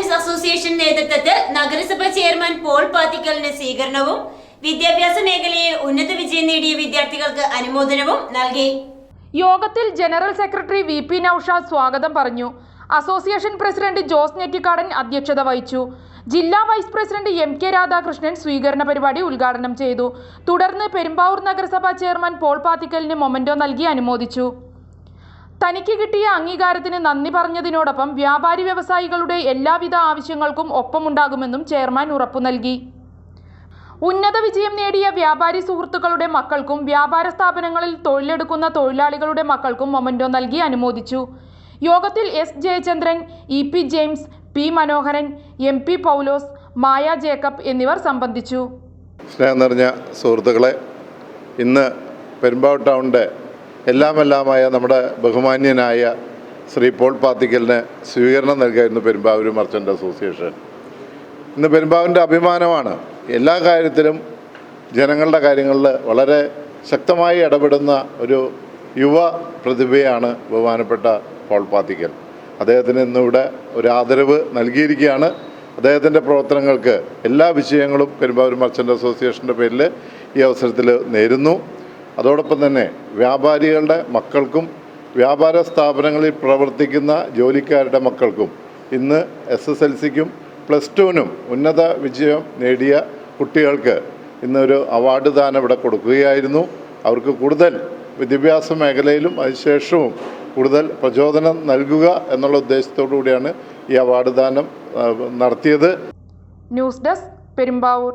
Merchants association നേതൃത്വത്തിൽ നഗരസഭ chairman Paul പാത്തിക്കലിന് സ്വീകരണവും വിദ്യാഭ്യാസ മേഖലയിൽ ഉന്നത വിജയം നേടിയ വിദ്യാർത്ഥികൾക്ക് അനുമോദനവും നൽകി. യോഗത്തിൽ general secretary V P Noushad സ്വാഗതം പറഞ്ഞു. അസോസിയേഷൻ പ്രസിഡന്റ് ജോസ് നെറ്റിക്കാടൻ അധ്യക്ഷത വഹിച്ചു. ജില്ലാ vice president M K Radhakrishnan സ്വീകരണ പരിപാടി ഉദ്ഘാടനം ചെയ്തു. തുടർന്ന് പെരുമ്പാവൂർ നഗരസഭാ ചെയർമാൻ പോൾ പാത്തിക്കലിന് മൊമന്റോ നൽകി അനുമോദിച്ചു. തനിക്ക് കിട്ടിയ അംഗീകാരത്തിന് നന്ദി പറഞ്ഞതിനോടൊപ്പം വ്യാപാരി വ്യവസായികളുടെ എല്ലാവിധ ആവശ്യങ്ങൾക്കും ഒപ്പമുണ്ടാകുമെന്നും ചെയർമാൻ ഉറപ്പു നൽകി. ഉന്നത വിജയം നേടിയ വ്യാപാരി സുഹൃത്തുക്കളുടെ മക്കൾക്കും വ്യാപാര സ്ഥാപനങ്ങളിൽ തൊഴിലെടുക്കുന്ന തൊഴിലാളികളുടെ മക്കൾക്കും മൊമന്റോ നൽകി അനുമോദിച്ചു. യോഗത്തിൽ S Jayachandran E P James P Manoharan M P Paulose Maya Jacob എന്നിവർ സംബന്ധിച്ചു. സ്നേഹം നിറഞ്ഞ സുഹൃത്തുക്കളെ ഇന്ന് പെരുമ്പാവ് ടൗണിന്റെ എല്ലാമെല്ലാമായ നമ്മുടെ ബഹുമാന്യനായ ശ്രീ പോൾ പാത്തിക്കലിന് സ്വീകരണം നൽകായിരുന്നു പെരുമ്പാവൂർ മർച്ചന്റ് അസോസിയേഷൻ ഇന്ന് പെരുമ്പാവൂരിന്റെ അഭിമാനമാണ്. എല്ലാ കാര്യത്തിലും ജനങ്ങളുടെ കാര്യങ്ങളിൽ വളരെ ശക്തമായി ഇടപെടുന്ന ഒരു യുവ പ്രതിഭയാണ് ബഹുമാനപ്പെട്ട പോൾ പാത്തിക്കൽ. അദ്ദേഹത്തിന് ഇന്നിവിടെ ഒരു ആദരവ് നൽകിയിരിക്കുകയാണ്. അദ്ദേഹത്തിന്റെ പ്രവർത്തനങ്ങൾക്ക് എല്ലാ വിഷയങ്ങളും പെരുമ്പാവൂർ മർച്ചന്റ് അസോസിയേഷന്റെ പേരിൽ ഈ അവസരത്തിൽ നേരുന്നു. അതോടൊപ്പം തന്നെ വ്യാപാരികളുടെ മക്കൾക്കും വ്യാപാര സ്ഥാപനങ്ങളിൽ പ്രവർത്തിക്കുന്ന ജോലിക്കാരുടെ മക്കൾക്കും ഇന്ന് എസ് എസ് എൽ സിക്കും പ്ലസ് ടുവിനും ഉന്നത വിജയം നേടിയ കുട്ടികൾക്ക് ഇന്നൊരു അവാർഡ് ദാനം ഇവിടെ കൊടുക്കുകയായിരുന്നു. അവർക്ക് കൂടുതൽ വിദ്യാഭ്യാസ മേഖലയിലും അതിനുശേഷവും കൂടുതൽ പ്രചോദനം നൽകുക എന്നുള്ള ഉദ്ദേശത്തോടു കൂടിയാണ് ഈ അവാർഡ് ദാനം നടത്തിയത്. News desk Perumbavoor.